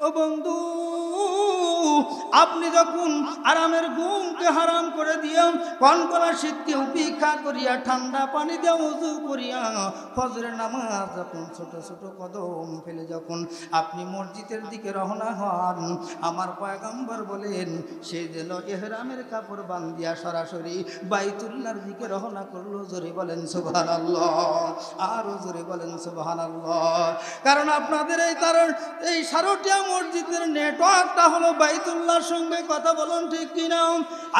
ও বন্ধু আপনি যখন আরামের ঘুমকে হারাম করে দিয়া কনকনা শীতকে উপেক্ষা করিয়া ঠান্ডা পানি দিয়া উজু করিয়া ফজরের নামাজ যখন ছোট ছোট কদম ফেলে যখন আপনি মসজিদের দিকে রওনা হন, আমার পয়গম্বর বলেন, সে যেন এহরামের কাপড় বান্ধিয়া সরাসরি বাইতুল্লার দিকে রহনা করল, জোরে বলেন সুবহান আল্লাহ আরও জোরে বলেন আল্লাহ কারণ আপনাদের এই কারণ, এই সারোটিয়া মসজিদের নেটওয়ার্কটা হলো বাইতুল্লাহর সঙ্গে কথা বলুন ঠিক কিনা?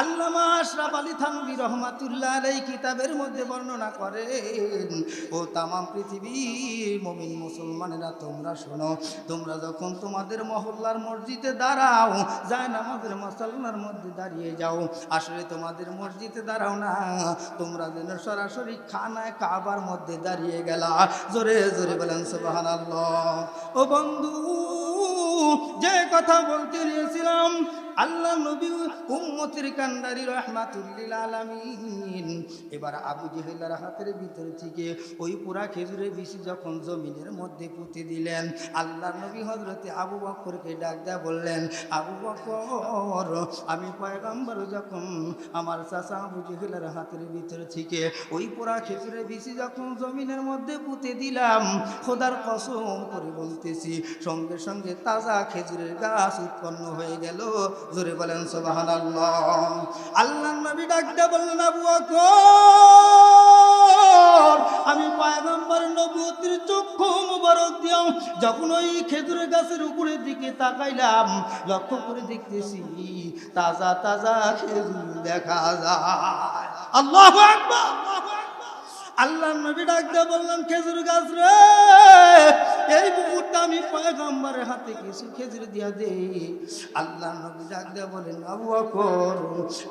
আল্লামা আশরাফ আলী থানবী রহমাতুল্লাহ এই কিতাবের মধ্যে বর্ণনা করেন, ও তামাম পৃথিবীর মমিন মুসলমানেরা, তোমরা শোনো, তোমরা যখন তোমাদের মহল্লার মসজিদে দাঁড়াও যায় নামাজের মশাল্লার মধ্যে দাঁড়িয়ে যাও, আসলে তোমাদের মসজিদে দাঁড়াও না, তোমরা যেন সরাসরি খানায় কাবার মধ্যে দাঁড়িয়ে গেলা। জোরে জোরে বলেন সুবাহান ও বন্ধু যে কথা বলতে নিয়েছিলাম আল্লাহ নবী উম্মতের কান্ডারি রহমাতুল্লিল আলামিন। এবার আবু জেহেলার হাতের ভিতর থেকে ওই পুরা খেজুরের বিশি যখন জমিনের মধ্যে পুঁতে দিলেন আল্লাহ নবী হজরতে আবু বক্করকে ডাক দেয়া বললেন, আবু বকর, আমি পয়গম্বর যখন আমার চাচা আবু জেহেলার হাতের ভিতর থেকে ওই পুরা খেজুরের বিশি যখন জমিনের মধ্যে পুঁতে দিলাম, খোদার কসম করে বলতেছি, সঙ্গে সঙ্গে তাজা খেজুরের গাছ উৎপন্ন হয়ে গেল। জোরে বলেন সোবাহান আল্লাহ আল্লাহ নবী ডাকতে বললেন, আবু আমি পয়গম্বর নবুতির চক্ষু মুবারক দিও যখন ওই খেজুরের গাছের উপরের দিকে তাকাইলাম, লক্ষ্য করে দেখতেছি, তাজা তাজা খেজুর দেখা যায়। আল্লাহ আকবার আল্লাহ নবী ডাকতে বললাম খেজুর গাছ রে, এই মুহূর্তে আমি পয়গম্বরের হাতে কিছু খেজুর দিয়া দে আল্লাহ নবী ডাকতে বলেন, আবু আকর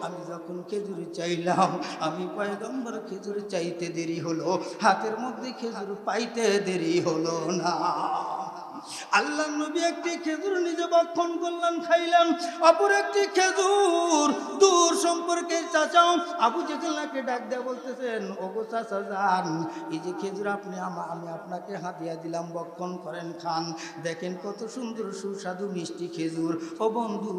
আমি যখন খেজুর চাইলাম, আমি পয়গম্বর খেজুর চাইতে দেরি হলো, হাতের মধ্যে খেজুর পাইতে দেরি হলো না। আল্লাহ নবী একটি খেজুর নিজে বক্ষণ করলেন, খাইলেন। অপর একটি খেজুর দূর সম্পর্কে চাচাও আবু জেকেল্লাকে ডাক দেয়া বলতেছেন, ওগো চাচা যান, এই যে খেজুর আপনি আমা আপনাকে হাতিয়া দিলাম, বক্ষণ করেন খান। দেখেন কত সুন্দর সুস্বাদু মিষ্টি খেজুর। ও বন্ধু,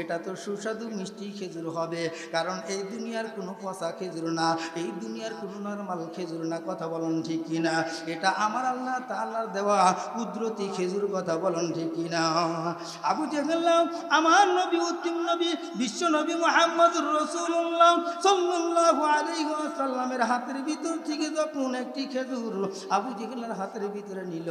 এটা তো সুস্বাদু মিষ্টি খেজুর হবে, কারণ এই দুনিয়ার কোনো পচা খেজুর না, এই দুনিয়ার কোনো নর্মাল খেজুর না, কথা বলেন ঠিক কিনা? এটা আমার আল্লাহ তাআলার দেওয়া কুদরতি খেজুর কথা বলেন ঠিক কিনা? আবু জেহেল্লাম আমার নবী, উত্তম নবী, বিশ্ব নবী মোহাম্মদ রসুল্লাহ সাল্লাল্লাহু আলাইহি ওয়াসাল্লামের হাতের ভিতর থেকে যখন একটি খেজুর আবু জেহেলের হাতের ভিতরে নিল,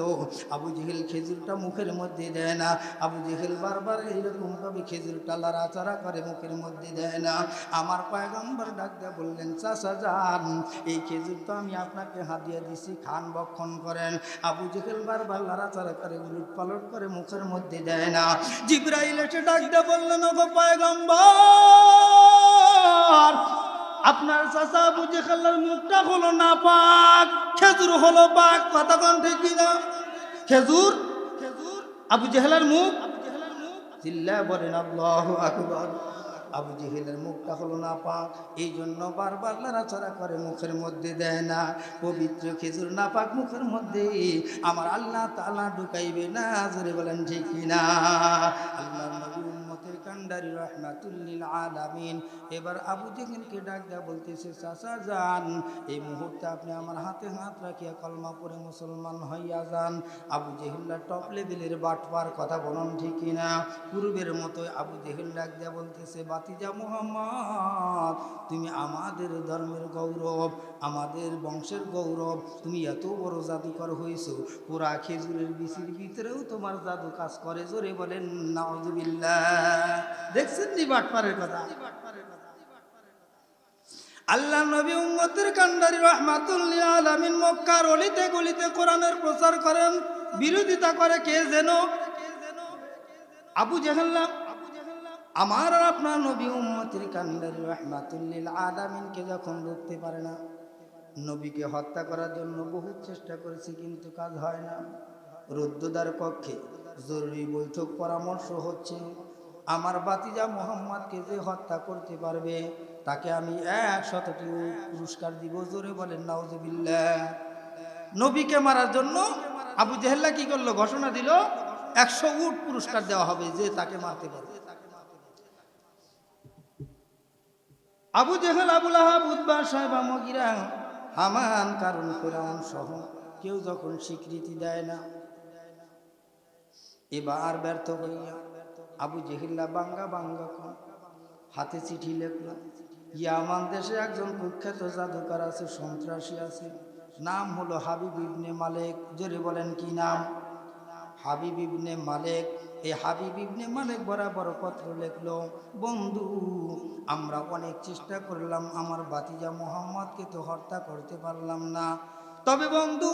আবু জেহেল খেজুরটা মুখের মধ্যে দেয় না। আবু জেহেল বারবার এইরকম ভাবে খেজুরটা লাড়াচাড়া করে মুখের মধ্যে দেয় না। আমার পয়গম্বর ডাক দিয়ে বললেন চাষা যান, এই খেজুর তো আমি আপনাকে হাতিয়ে দিছি, খান বক্ষণ করেন। আবু জেহেল বারবার লাড়াচাড়া করে উলট পালট করে মুখের মধ্যে দেয় না। জিব্রাইল এসে ডাক দিয়ে বললেন ওগো পয়গম্বর, আপনার চাচা আবু জেহেলের মুখটা হলো না পাক খেজুর হলো পাক কন ঠিক কিনা? খেজুর? খেজুর? আবু জেহেলের মুখ? চিল্লা বলেন, আল্লাহ আকবর। আবু জেহেলের মুখটা হলো না পাক এই জন্য বারবার লড়াচড়া করে মুখের মধ্যে দেয় না। পবিত্র খেজুর না পাক মুখের মধ্যে। আমার আল্লাহ তালা ঢুকাইবে না। জোরে বলেন, ঠিক না আল্লাহ উম্মতের কান্ডারি রহমাতুল্লিল আলামিন। এবার আবু জেহেলকে ডাক দেয়া বলতেছে, চাচা যান, এই মুহূর্তে আপনি আমার হাতে হাত রাখিয়া কলমা পরে মুসলমান হইয়া যান। আবু জেহিল্লা টপ লেভেলের বাটপার কথা বলুন, ঠিক কিনা পূর্বের মতো আবু জেহিল ডাক দেয়া বলতেছে, বাতিজা মোহাম্মদ, তুমি আমাদের ধর্মের গৌরব, আমাদের বংশের গৌরব, তুমি এত বড় জাদুকর হয়েছো পুরা খেজুরের বিচির ভিতরেও তোমার জাদু কাজ করে। জোরে বলেন, নাউজুবিল্লাহ। দেখছেন নি কথা? আল্লাহ নবী উম্মতের কান্ডারি রহমাতুল্লিল আলামিন মক্কার অলিতে গলিতে কোরআনের প্রচার করেন, বিরোধিতা করে কে যেন? আবু জাহাল্লাম। আমার আপনার নবী উম্মতের কান্ডারি রহমাতুল্লিল আলামিনকে যখন রুখতে পারে না, নবীকে হত্যা করার জন্য বহু চেষ্টা করেছি, কিন্তু কাজ হয় না। রুদ্রদার পক্ষে জরুরি বৈঠক পরামর্শ হচ্ছে। আমার বাতিজা মোহাম্মদকে যে হত্যা করতে পারবে, তাকে আমি এক শতটি পুরস্কার দিব। জোরে বলেন, নাউজুবিল্লাহ। নবীকে মারার জন্য আবু জেহেল্লা কি করল? ঘোষণা দিল, একশো উট পুরস্কার দেওয়া হবে যে তাকে মারতে পারবে। আবু জেহেল, আবুল আহাব সাহেব মগিরা হামান, কারণ ফেরাউন সহ কেউ যখন স্বীকৃতি দেয় না, এবার ব্যর্থ হইয়া আবু জেহিল্লা বাঙ্গা বাঙ্গা কন। হাতে চিঠি লেখল, ইয়ামান দেশে একজন কুখ্যাত জাদুকার আছে, সন্ত্রাসী আছে। নাম হলো হাবিব ইবনে মালেক। জোরে বলেন কি নাম? হাবিব ইবনে মালেক। এই হাবিব ইবনে মালেক বরাবর পত্র লেখলো, বন্ধু, আমরা অনেক চেষ্টা করলাম, আমার বাতিজা মোহাম্মদকে তো হত্যা করতে পারলাম না। তবে বন্ধু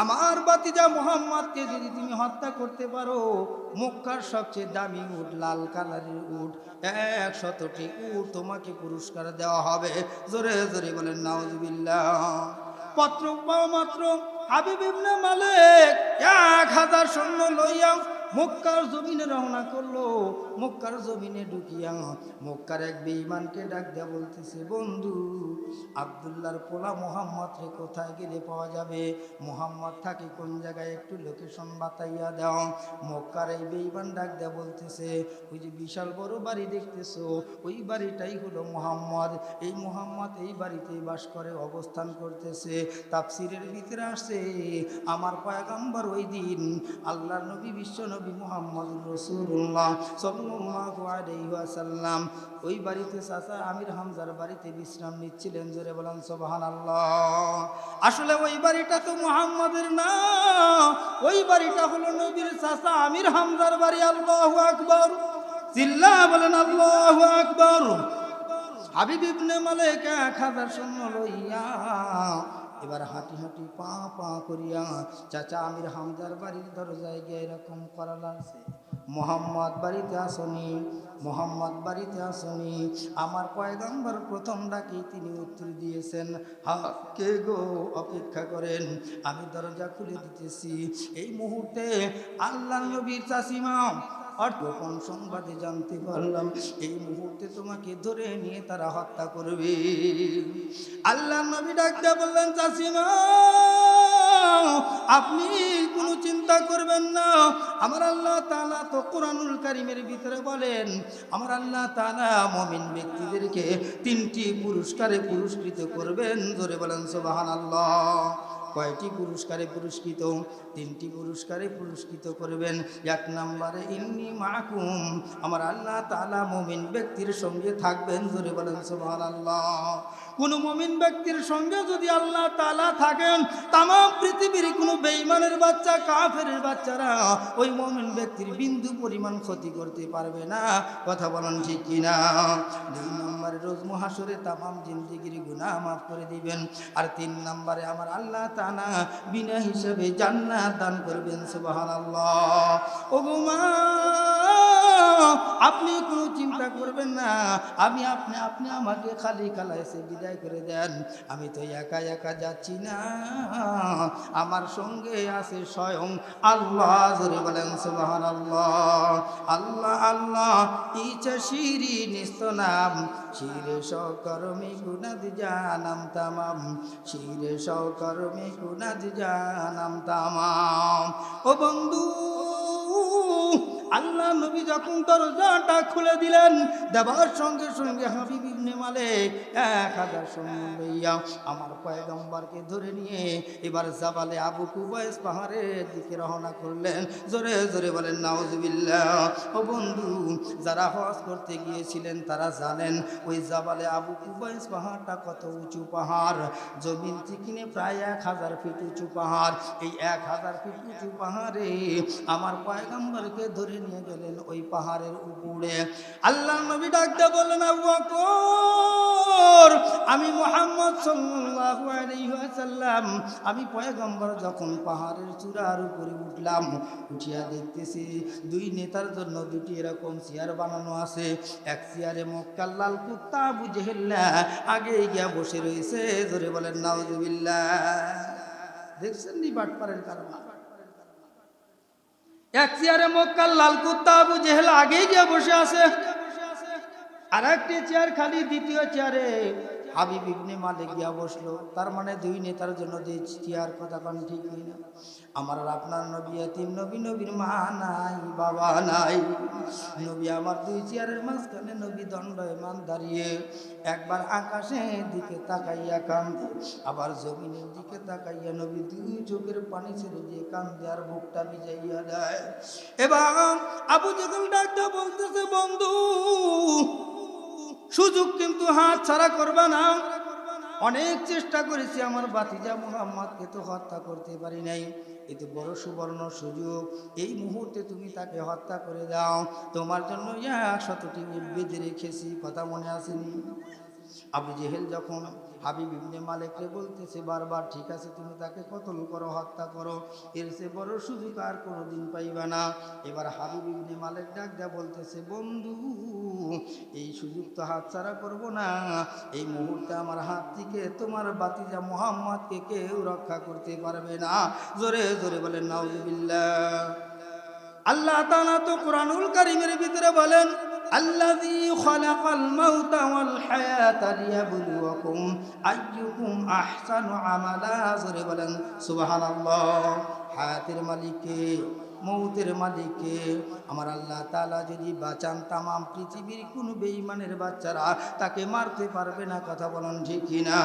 আমার বাতিজা মোহাম্মদকে যদি তুমি হত্যা করতে পারো, মক্কার সবচেয়ে দামি উট, লাল কালারের উট একশতটি উট তোমাকে পুরস্কার দেওয়া হবে। জোরে জোরে বলেন, নাউজুবিল্লাহ। পত্র পাওয়া মাত্র হাবিব ইবনে মালিক এক হাজার সৈন্য লইয়া মক্কার জমিনে রওনা করল। মক্কার জমিনে ঢুকিয়া মক্কার এক বেঈমানকে ডাক দেয়া বলতেছে, বন্ধু, আবদুল্লাহর পোলা মোহাম্মদ রে কোথায় গেলে পাওয়া যাবে? মোহাম্মদ থাকে কোন জায়গায় একটু লোকেশন বাতাইয়া দাও। মক্কার এই বেঈমান ডাক দেয়া বলতেছে, ওই যে বিশাল বড় বাড়ি দেখতেছো, ওই বাড়িটাই হলো মোহাম্মদ। এই মোহাম্মদ এই বাড়িতে বাস করে, অবস্থান করতেছে। তাফসিরের ভিতরে আসছে, আমার পয়গাম্বর ওই দিন আল্লাহ নবী, বিশ্ব নবী মোহাম্মদ রসুল্লাহ ওয়াসাল্লাম। ওই বাড়িতে চাচা আমির হামজার বাড়িতে বিশ্রাম নিচ্ছিলেন, জোরে বলেন, সুবহানাল্লাহ। আসলে ওই বাড়িটা তো মোহাম্মদের না। ওই বাড়িটা হলো নবীর চাচা আমির হামজার বাড়ি, আল্লাহু আকবার। চিল্লা বলেন, আল্লাহু আকবার। হাবিব ইবনে এক হাজার সৈন্য লইয়া এবার হাঁটি হাঁটি পা পা করিয়া চাচা আমির হামদার বাড়ির দরজায় গিয়ে এরকম করা লাগছে মোহাম্মদ বাড়িতে আসনি, মোহাম্মদ বাড়িতে আসনি। আমার পয়গম্বর প্রথম ডাকে, তিনি উত্তর দিয়েছেন হা কে গো অপেক্ষা করেন? আমি দরজা খুলে দিতেছি। এই মুহূর্তে আল্লাহ নবীর চাষিমা গোপন সংবাদে জানতে পারলাম, এই মুহূর্তে তোমাকে ধরে নিয়ে তারা হত্যা করবে। আল্লাহ নবী ডাকতে বললেন, চাষিমা আপনি কোনো চিন্তা করবেন না। আমার আল্লাহ তালা তো কোরআনুল কারিমের ভিতরে বলেন, আমার আল্লাহ তালা মমিন ব্যক্তিদেরকে তিনটি পুরস্কারে পুরস্কৃত করবেন। ধরে বলেন সোবাহান আল্লাহ কয়টি পুরস্কারে পুরস্কৃত? তিনটি পুরস্কারে পুরস্কৃত করবেন। এক নম্বরে, ইন্নি মাকুম। আমার আল্লাহ তালা মমিন ব্যক্তির সঙ্গে থাকবেন। জোরে বলেন সোহান আল্লাহ কোনো মমিন ব্যক্তির সঙ্গে যদি আল্লাহ তালা থাকেন তাম পৃথিবীর কোনো বেইমানের বাচ্চা কাফের বাচ্চারা ওই মমিন ব্যক্তির বিন্দু পরিমাণ ক্ষতি করতে পারবে না। কথা বলেন ঠিক কিনা? দুই নম্বরে রোজ মহাসরে তামাম জিন্দিগির গুনাহ মাফ করে দিবেন। আর তিন নম্বরে আমার আল্লাহ তানা বিনা হিসাবে জান্নাত দান করবেন, সুবহানাল্লাহ। ও মা, আপনি কোনো চিন্তা করবেন না। আমি আপনি আপনি আমাকে খালি খালা এসে বিদায় করে দেন। আমি তো একা একা যাচ্ছি না। আমার সঙ্গে আছে স্বয়ং আল্লাহ। জোরে বলেন সুবাহান আল্লাহ আল্লাহ আল্লাহ ইচ্ছা শিরি নিস্ত নাম। শিরে সকর্মী গুণাদ জানাম তামাম। শিরে সকর্মী গুণাদ জানাম তামাম। ও বন্ধু আল্লাহ নবী যখন দরজাটা খুলে দিলেন, দেবার সঙ্গে সঙ্গে হাবিব মালিক এক হাজার সৈন্য লইয়া আমার পয়গম্বরকে ধরে নিয়ে এবার জাবালে আবু কুবাইস পাহাড়ের দিকে রওনা করলেন। জোরে জোরে বলেন, নাউজুবিল্লাহ। ও বন্ধু, যারা হজ করতে গিয়েছিলেন তারা জানেন, ওই জাবালে আবু কুবাইস পাহাড়টা কত উঁচু পাহাড়। জমিন থেকে প্রায় এক হাজার ফিট উঁচু পাহাড়। এই এক হাজার ফিট উঁচু পাহাড়ে আমার পয়গম্বরকে ধরে নিয়ে গেলেন ওই পাহাড়ের উপরে। আল্লাহ নবী ডাকতে বললেন আমি মোহাম্মদ ওয়াসাল্লাম, আমি পয়গম্বর যখন পাহাড়ের চূড়ার উপরে উঠলাম, উঠিয়া দেখতেছি দুই নেতার জন্য দুটি এরকম চেয়ার বানানো আছে। এক চেয়ারে মক্কার লাল কুত্তা আবু জেহেল্লা, আগে গিয়া বসে রয়েছে। ধরে বলেন, নাউজুবিল্লাহ। দেখছেন নি বাটপাড়ের কারণে এক চেয়ারে মক্কার লাল কুত্তা আবু জেহেল আগেই গিয়ে বসে আছে। আর একটি চেয়ার খালি, দ্বিতীয় চেয়ারে হাবিব ইবনে মালিক গিয়া বসল। তার মানে দুই নেতার জন্য যে চেয়ার কথা কান ঠিক না। আমার আর আপনার নবী এতিম, নবী নবীর মা নাই, বাবা নাই। নবী আমার দুই চেয়ারের মাঝখানে নবী দণ্ড দণ্ডয়মান দাঁড়িয়ে একবার আকাশের দিকে তাকাইয়া কান্দে, আবার জমিনের দিকে তাকাইয়া নবী দুই চোখের পানি ছেড়ে দিয়ে কান্দে আর বুকটা ভিজাইয়া দেয়। এবার আবু জেগল ডাক্তার বলতেছে, বন্ধু সুযোগ কিন্তু হাত ছাড়া করবা না। অনেক চেষ্টা করেছি আমার বাতিজা মোহাম্মদকে তো হত্যা করতে পারি নাই। এতে বড় সুবর্ণ সুযোগ। এই মুহূর্তে তুমি তাকে হত্যা করে দাও। তোমার জন্য শতটি উদ্ভিদ রেখেছি, কথা মনে আসেনি। আবু জেহেল যখন হাবিব ইবনে মালিককে বলতেছে, বারবার ঠিক আছে, তুমি তাকে কতল করো, হত্যা করো, এর সে বড় সুযোগ আর কোনোদিন পাইবা না। এবার হাবিব ইবনে মালিক ডাক দেয়া বলতেছে, বন্ধু, এই সুযোগ তো হাতছাড়া করব না। এই মুহূর্তে আমার হাত থেকে তোমার বাতিজা মোহাম্মদকে কেউ রক্ষা করতে পারবে না। জোরে জোরে বলেন, নাউজুবিল্লাহ। আল্লাহ তাআলা তো কোরআনুল কারীমের ভিতরে বলেন الذي خلق الموت والحياة ليبلوكم أيكم أحسن عملا؟ سبحان الله. حاتر ملكي. মৌতের মালিককে আমার আল্লাহ তাআলা যদি বাঁচান তামাম পৃথিবীর কোনো বেঈমানের বাচ্চারা, তাকে মারতে পারবে না, কথা বলেন ঠিক কিনা?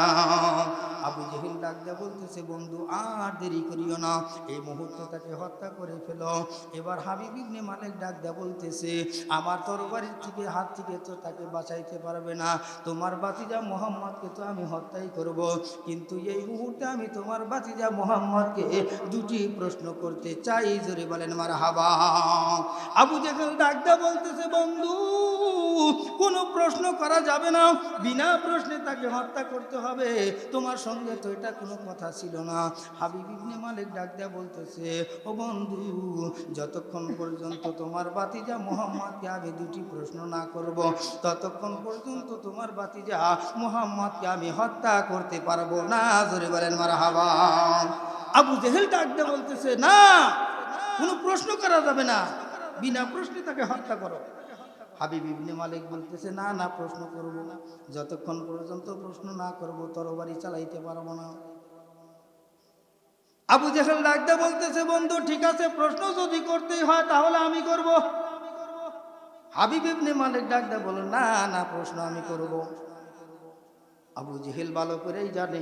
আবু জেহেল ডাক দেয়া বলতেছে, বন্ধু, আর দেরি করিও না, এই মুহূর্তে তাকে হত্যা করে ফেলো। এবার হাবিব ইবনে মালিক ডাক দেয়া বলতেছে, আমার তরবারির থেকে, হাত থেকে তো তাকে বাঁচাইতে পারবে না। তোমার বাতিজা মোহাম্মদকে তো আমি হত্যাই করব। কিন্তু এই মুহূর্তে আমি তোমার বাতিজা মোহাম্মদকে দুটি প্রশ্ন করতে চাই। জোরে বলেন মার আবু জেহেল ডাক দেয়া বলতেছে, বন্ধু, কোনো প্রশ্ন করা যাবে না। বিনা প্রশ্নে তাকে হত্যা করতে হবে। তোমার সঙ্গে তো এটা কোনো কথা ছিল না। হাবিব ইবনে মালিক ডাক দেয়া বলতেছে, ও বন্ধু, যতক্ষণ পর্যন্ত তোমার বাতিজা মোহাম্মদকে আমি দুটি প্রশ্ন না করব, ততক্ষণ পর্যন্ত তোমার বাতিজা মোহাম্মদকে আমি হত্যা করতে পারব না। জোরে বলেন মারা হাবা আবু জেহেল ডাক দেয়া বলতেছে, না কোনো প্রশ্ন করা যাবে না। বিনা প্রশ্নে তাকে হত্যা করো। হাবিব ইবনে মালিক বলতেছে, না না, প্রশ্ন করব না। যতক্ষণ পর্যন্ত প্রশ্ন না করব, তরবারি চালাইতে পারব না। আবু জেহেল ডাকতে বলতেছে, বন্ধু, ঠিক আছে, প্রশ্ন যদি করতেই হয়, তাহলে আমি করব। হাবিব ইবনে মালিক ডাকতে বলো না না, প্রশ্ন আমি করব। আবু জেহেল ভালো করেই জানে।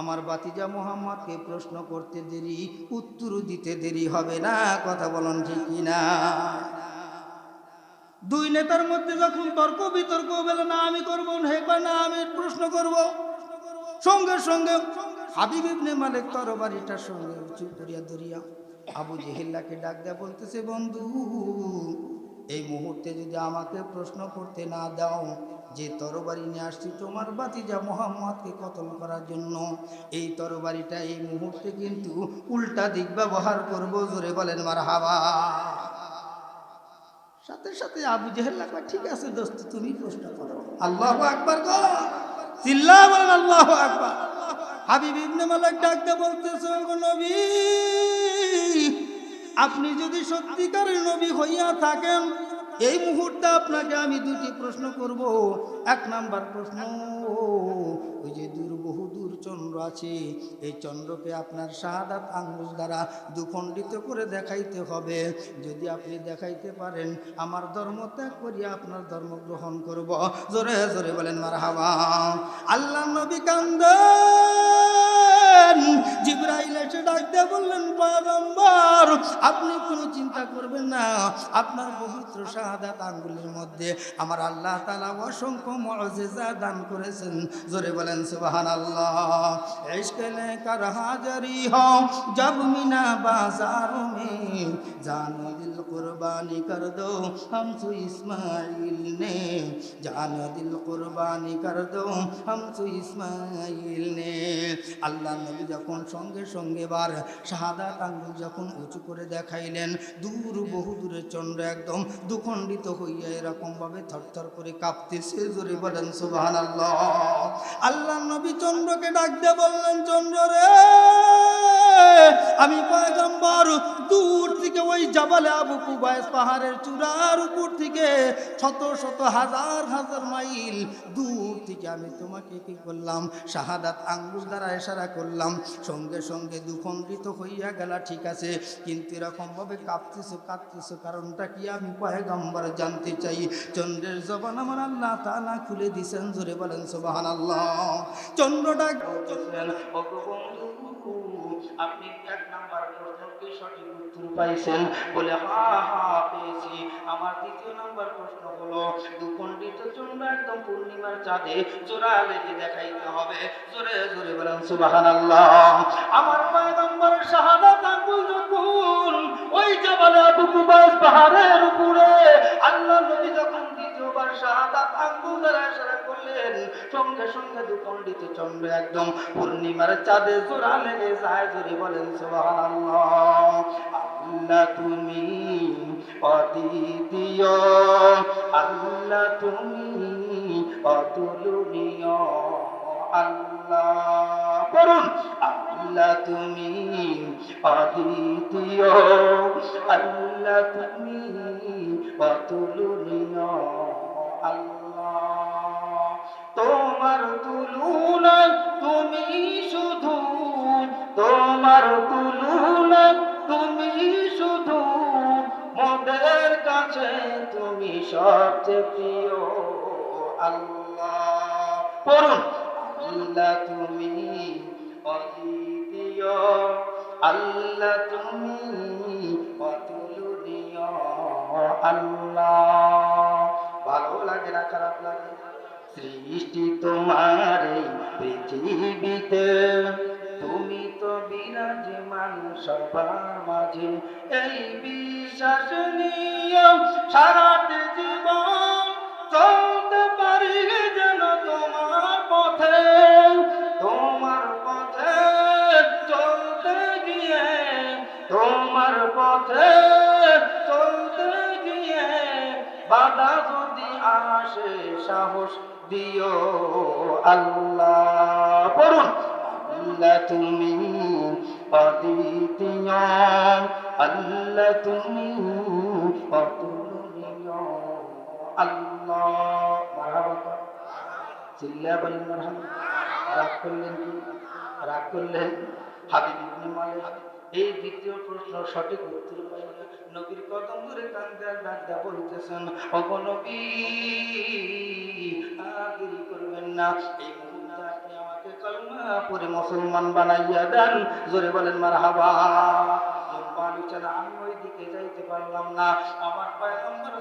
আমার বাতিজা মোহাম্মদকে প্রশ্ন করতে দেরি, উত্তর দিতে দেরি হবে না, কথা বলুন ঠিক কিনা? দুই নেতার মধ্যে যখন তর্ক বিতর্ক বলে, না, আমি করব হেকবার না, আমি প্রশ্ন করব। সঙ্গে সঙ্গে হাবিব ইবনে মালিক তরবারিটার সঙ্গে উঁচু করিয়া ধরিয়া আবু জেহিল্লাকে ডাক দেয়া বলতেছে, বন্ধু, এই মুহূর্তে যদি আমাকে প্রশ্ন করতে না দাও যে তরবারি নিয়ে আসছি, তোমার বাতিজা মোহাম্মদকে কতল করার জন্য? এই তরবারিটা এই মুহূর্তে কিন্তু উল্টা দিক ব্যবহার করব, জোরে বলেন মার হাবা সাথে সাথে আবু লাগবে, ঠিক আছে দোস্ত, তুমি প্রশ্ন করো। আল্লাহ আকবার চিল্লা বলেন আল্লাহ আকবার। হাবিব ইবনে ডাকতে বলতেছে নবী, আপনি যদি সত্যিকারের নবী হইয়া থাকেন এই মুহূর্তে আপনাকে আমি দুটি প্রশ্ন করব। এক নাম্বার প্রশ্ন, ওই যে দূর বহু দূর চন্দ্র আছে, এই চন্দ্রকে আপনার শাহাদাত আঙ্গুল দ্বারা দুখণ্ডিত করে দেখাইতে হবে। যদি আপনি দেখাইতে পারেন, আমার ধর্ম ত্যাগ করিয়া আপনার ধর্ম গ্রহণ করব। জোরে জোরে বলেন মার হাওয়া আল্লাহ নবী বললেন, জিব্রাইল এসে ডাকতে বললেন, পয়গম্বর, আপনি কোনো চিন্তা করবেন না, আপনার পবিত্র শাহাদাত আঙ্গুলের মধ্যে আমার আল্লাহ তালা অসংখ্য মজেজা দান করেছেন। জোরে বলেন সুবাহান আল্লাহ এসকেলে কার হাজারি হও জব মিনা বাজার মে, জান দিল কুরবানি কর দো হম সু ইসমাইল নে, জান দিল কুরবানি কর দো হম সু ইসমাইল নে। আল্লাহ নবী যখন সঙ্গে সঙ্গে বার শাহাদাত আঙ্গুল যখন উঁচু করে দেখাইলেন, দূর বহু দূরে চন্দ্র একদম দুখণ্ডিত হইয়া এরকমভাবে থরথর করে কাঁপতেছে। জোরে বলেন সুবাহান আল্লাহ আল্লাহ নবী চন্দ্রকে ডাক দিয়ে বললেন, চন্দ্র রে, আমি পয়গম্বর, দূর থেকে ওই জাবালে আবু কুবাইস পাহাড়ের চূড়ার উপর থেকে শত শত হাজার হাজার মাইল দূর থেকে আমি তোমাকে কি করলাম? শাহাদাত আঙ্গুল দ্বারা ইশারা করলাম সঙ্গে সঙ্গে দুখণ্ডিত হইয়া গেলা ঠিক আছে। কিন্তু এরকমভাবে কাঁপতেছো কাঁদতেছো কারণটা কি আমি পয়গম্বর জানতে চাই? চন্দ্রের জবান আমার আল্লাহ তালা খুলে দিছেন জোরে বলেন সোবাহান আল্লাহ চন্দ্রটা বলতেছেন, "ওগো বন্ধু, আপনি এক নাম্বার প্রশ্নকে সঠিক উত্তর পাইছেন। বলে আমার দ্বিতীয় নাম্বার প্রশ্ন হলো চন্দ্র একদম পূর্ণিমার চাঁদে লেগে দেখাইতে হবে। জোরে জোরে বলেন আমার শাহাদাত যখন ওই জাবালে পাহাড়ের উপরে। আল্লাহ নবী যখন দ্বিতীয়বার শাহাদাত দ্বারা ইশারা করলেন, সঙ্গে সঙ্গে চন্দ্র একদম পূর্ণিমার চাঁদে জোড়া লেগে যায় বলেন, সুবহানাল্লাহ। আল্লাহ তুমি অদ্বিতীয়। আল্লাহ তুমি অতুলনীয়। আল্লাহ করুন। আল্লাহ তুমি আল্লাহ তুমি আল্লাহ তোমার তুলনা তুমি শুধু, তোমার তুলনা তুমি শুধু। মোদের কাছে তুমি সবচেয়ে প্রিয়। আল্লাহ পড়ুন। আল্লাহ তুমি আল্লাহ তুমি অতুলনীয় আল্লাহ। ভালো লাগে না, খারাপ লাগে? সৃষ্টি তোমার পৃথিবীতে। তুমি তো বিরাজমান সবার মাঝে। এই বিশ্বাস নিয়ে সারাটি জীবন বাধা যদি আসে সাহস দিও আল্লাহ। পড়ুন। আল্লাহ তুমি আল্লাহ তুমি আল্লাহ। রাগ করলেন কি? রাগ করলেন হাবিব ইবনে মালিক এই দ্বিতীয় প্রশ্ন সঠিক উত্তর পাইলে নবীর কদম ধরে কান্দা ডাকদা বলতেছেন, ওগো নবী করবেন না। এই আপনি আমাকে কলমা পরে মুসলমান বানাইয়া দেন। জোরে বলেন লম্বা আলোচনা আমি ওই দিকে যাইতে পারলাম না। আমার পয়গম্বর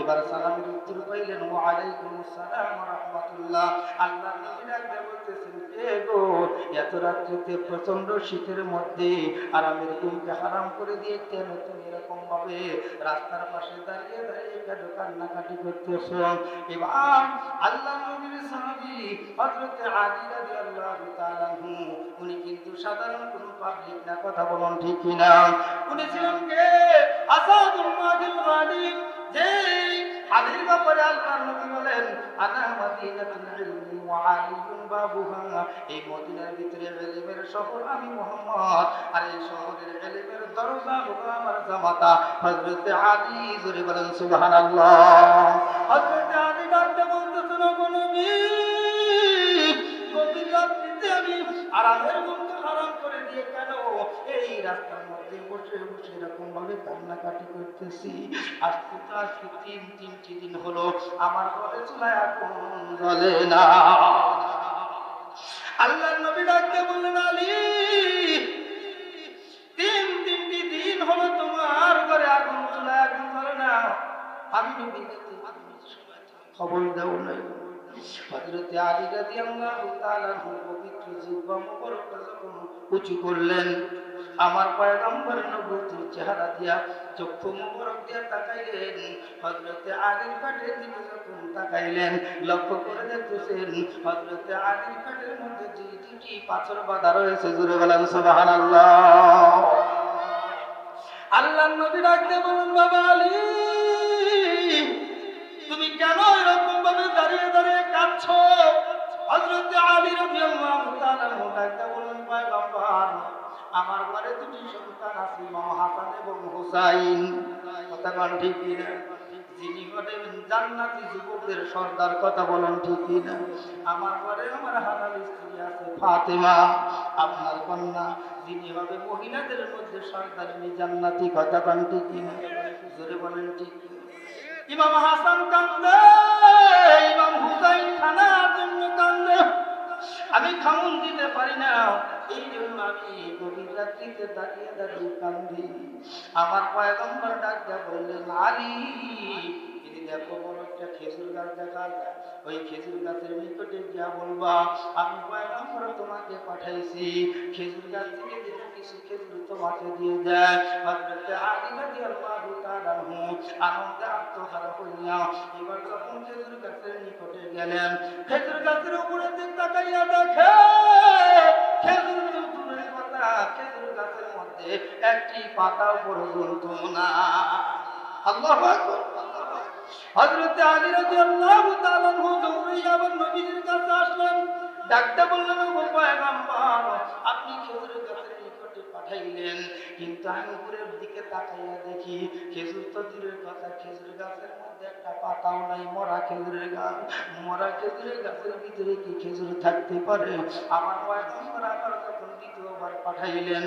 এবার সালামের উত্তর পাইলেন এত রাত্রিতে প্রচণ্ড শীতের মধ্যে আরামের ঘুমকে হারাম করে দিয়ে তুমি এরকম ভাবে রাস্তার পাশে দাঁড়িয়ে দাঁড়িয়ে কেন কান্নাকাটি করতেছ? এবার আল্লাহ নবীর সাহাবি হযরত আলী রাদিয়াল্লাহু তাআলা উনি কিন্তু সাধারণ কোনো পাবলিক না, কথা বলুন ঠিক কিনা? উনি ছিলেন কে? আসাদুল মাদিল গালিব যে আলীর ব্যাপারে আল্লাহ নবী বলেন, আনা মাদিনাতুল ইলমি ওয়া আলিয়ুন বাবুহা। এই মদিনার ভিতরে ইলমের শহর আমি মোহাম্মদ, আর এই শহরের ইলমের দরজা হলো আমার জামাতা হযরত আলী। জোরে বলেন, সুবহানাল্লাহ। হযরত আলী ডাকতে বলতেছেন ওগো নবী গভীর রাত্রিতে আমি আরামের ঘুমকে হারাম করে দিয়ে কেন রাস্তার মধ্যে বসে বসে এরকম ভাবে কান্নাকাটি করতেছি। আজকে তো আজকে তিন তিনটি দিন হলো আমার ঘরে চুলায় আগুন জ্বলে না। আল্লাহ নবী ডাকতে বললেন, আলী, তিন তিনটি দিন হলো তোমার ঘরে আগুন, চুলায় আগুন জ্বলে না। আমি নবী খবর দেও নাই। হযরতে আলী রাদিয়াল্লাহু তাআলা পবিত্র জিহ্বা মুবারকটা যখন উঁচু করলেন আমার পয়গম্বর নবুতির চেহারা দিয়া চক্ষু মুবারক দিয়া তাকাইলেন। হযরতে আলীর কাঠের দিকে যখন তাকাইলেন, লক্ষ্য করে দেখতেছেন হযরতে আলীর কাঠের মধ্যে যে দুটি পাথর বাঁধা রয়েছে। জুড়ে বলেন, সুবহানাল্লাহ। আল্লাহ নবী ডাকতে বলুন বাবা আলী, তুমি কেন এরকম ভাবে দাঁড়িয়ে দাঁড়িয়ে কাঁদছো? হযরত আলী রাদিয়াল্লাহু তাআলা ডাকতে আমার ঘরে দুটি সন্তান আছে, ইমাম হাসান এবং হুসাইন। কথা কোন ঠিক কি না যিনি হলেন জান্নাতি যুবকদের সর্দার, কথা বলেন ঠিক কি না আমার ঘরে আমার হালাল স্ত্রী আছে, ফাতেমা, আপনার কন্যা। যিনি হবে মহিলাদের মধ্যে সর্দারিনী জান্নাতি, কথা বলেন ঠিক কি না জোরে বলেন ঠিক? ইমাম হাসান কান্দে, ইমাম হুসাইন খানার জন্য কান্দে। আমি থামুন দিতে পারি না। এই জন্য আমি গভীর রাত্রিতে দাঁড়িয়ে দাঁড়িয়ে কান্দি। আমার পয়গম্বর ডাক্তার বললেন, আলী দেখো বড় একটা খেজুর গাছ দেখা যায়। ওই খেজুর গাছের নিকটে গিয়া বলবা, আমি পয়গম্বর তোমাকে পাঠাইছি। খেজুর গাছ থেকে যেন কিছু খেজুর তোমাকে দিয়ে যায় হযরত আলী রাদিয়াল্লাহু তাআলা আনন্দে আত্মহারা হইয়া এবার যখন খেজুর গাছের নিকটে গেলেন, খেজুর গাছের উপরে দিক তাকাইয়া দেখে, খেজুর তো দূরের খেজুর গাছের মধ্যে একটি পাতা পর্যন্ত না আল্লাহু আকবার। হযরত আলী তাআলা আনহু দৌড়ে আবার নবীজির কাছে আসলেন। ডাকতে বললেন আপনি খেজুর কাছে নিকটে পাঠাইলেন। কিন্তু আমি উপরের দিকে তাকাইয়া দেখি খেজুর তো দূরের কথা, খেজুর গাছের মধ্যে আবার যখন দ্বিতীয়বার পাঠাইলেন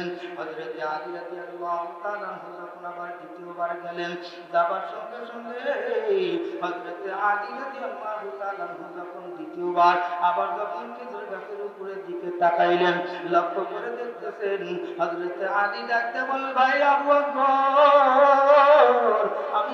গেলেন, যাবার সঙ্গে সঙ্গে দ্বিতীয়বার আবার যখন খেজুর গাছের উপরের দিকে তাকাইলেন, লক্ষ্য করে দেখতেছেন হযরত আলী ডাকতে বল ভাই আবু আমি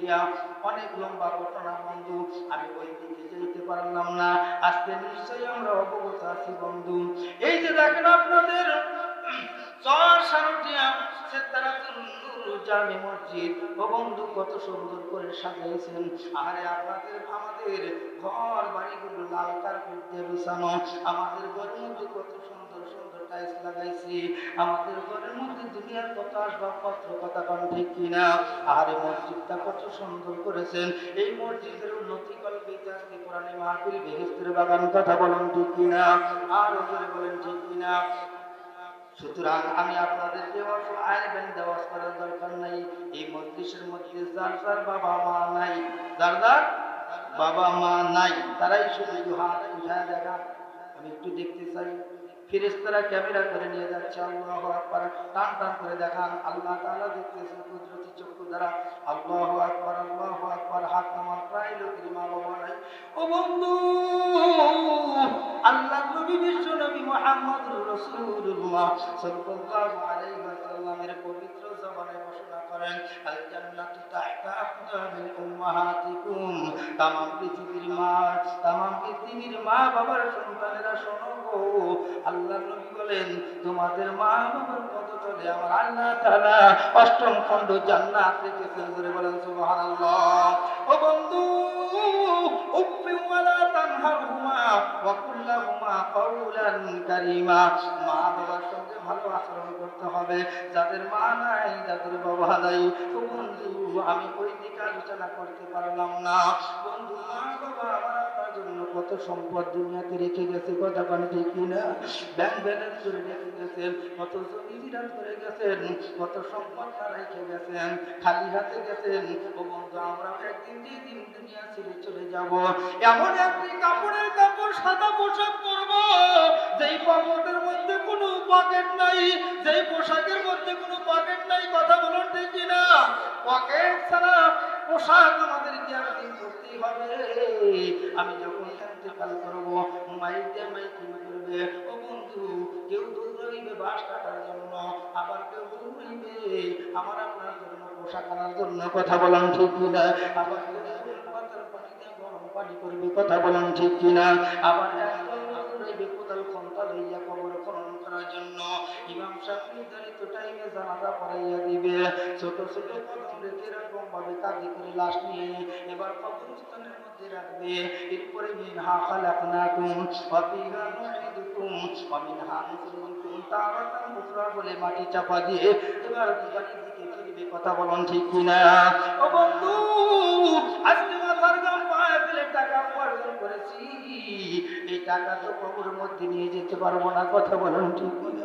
করিয়া অনেক লম্বা ঘটনা বন্ধু, আমি ওই দিকে যেতে পারলাম না। আজকে নিশ্চয়ই আমরা অবগত আছি বন্ধু। এই যে দেখেন আপনাদের, চর সারটিয়া ও বন্ধু, কত সুন্দর করে সাজিয়েছেন। আরে আপনাদের, আমাদের ঘর বাড়িগুলো লাল কার্পেট দিয়ে বিছানো। আমাদের ঘরের কত সুন্দর টাইলস লাগাইছি। আমাদের ঘরের মধ্যে দুনিয়ার কত আসবাবপত্র কথা কোন ঠিক কিনা? আরে মসজিদটা কত সুন্দর করেছেন। এই মসজিদের উন্নতি কল্পে আজকে কোরআনে মাহফিল বেহেস্তের বাগান, কথা বলেন ঠিক কিনা? আর ওপরে বলেন ঠিক কিনা? সুতরাং আমি আপনাদের দেওয়াজ আইবেন দেওয়াজ করার দরকার নাই। এই মজলিসের মধ্যে যার যার বাবা মা নাই, যার যার বাবা মা নাই, তারাই শুধু হাত উঠায় দেখান আমি একটু দেখতে চাই। ফিরেস্তারা ক্যামেরা করে নিয়ে যাচ্ছে, আল্লাহ আকবার। টান টান করে দেখান, আল্লাহ তাআলা দেখতেছেন কুদরতি চক্ষু দ্বারা। আল্লাহ আকবার আল্লাহ আকবার, হাত নামার প্রায় লোকের মা বাবা নাই। ও বন্ধু আল্লাহ নবী বিশ্ব নবী মোহাম্মদ রসুল্লাহ সাল্লাল্লাহু আলাইহি ওয়াসাল্লামের ঘোষণা করেন আল তাহতা আকদামিল উম্মাহাতিকুম। তামাম পৃথিবীর মা, তামাম পৃথিবীর মা বাবার সন্তানেরা শোনো গো। আল্লাহ নবী বলেন, তোমাদের মা বাবার পদতলে আমার আল্লাহ তাআলা অষ্টম খণ্ড জান্নাত রেখেছেন ধরে বলেন, সুবহানাল্লাহ। ও বন্ধু উফি ওয়ালা তানহারহুমা ওয়া কুল্লাহুমা কাউলান কারীমা। আচরণ করতে হবে। যাদের মা নাই, যাদের বাবা নাই বন্ধু, আমি ওই দিকে আলোচনা করতে পারলাম না। বন্ধু, মা, বাবা কত সম্পদ দুনিয়াতে রেখে গেছে, কথা কোন ঠিক কিনা? ব্যাংক ব্যালেন্স করে রেখে গেছেন, কত জমি বিরান করে গেছেন, কত সম্পদ রেখে গেছেন, খালি হাতে গেছেন। ও বন্ধু, আমরা একদিন যেদিন দুনিয়া ছেড়ে চলে যাব, এমন একটি কাপড়ের কাপড় সাদা পোশাক পরবো, যেই কাপড়ের মধ্যে কোনো পকেট নাই, যেই পোশাকের মধ্যে কোনো পকেট নাই, কথা বলুন ঠিক কিনা? পকেট ছাড়া পোশাক আমাদেরকে একদিন করতেই হবে। আমি যখন ইন্তেকাল করব মাইতে মাইতে করবে ও বন্ধু, কেউ দৌড়াইবে বাস কাটার জন্য, আবার কেউ দৌড়াইবে আমার আপনার জন্য পোশাক আনার জন্য কথা বলান ঠিক কিনা? আবার কেউ পাতার পানিতে গরম পানি করবে কথা বলান ঠিক কিনা? আবার জানাজা পড়াইয়া দিবে। ছোট ছোট কদম রেখে এরকম ভাবে করে লাশ নিয়ে এবার কবরস্থানের মধ্যে রাখবে। এরপরে মিনহা খালাকনাকুম ওয়া ফিহা নুঈদুকুম ওয়া মিনহা নুখরিজুকুম তারাতান উখরা বলে মাটি চাপা দিয়ে এবার বাড়ির দিকে ফিরবে। কথা বলুন ঠিক কিনা? ও বন্ধু, আজকে মাথার গাম পায়ে ফেলে টাকা উপার্জন করেছি। এই টাকা তো কবরের মধ্যে নিয়ে যেতে পারব না। কথা বলুন ঠিক কিনা?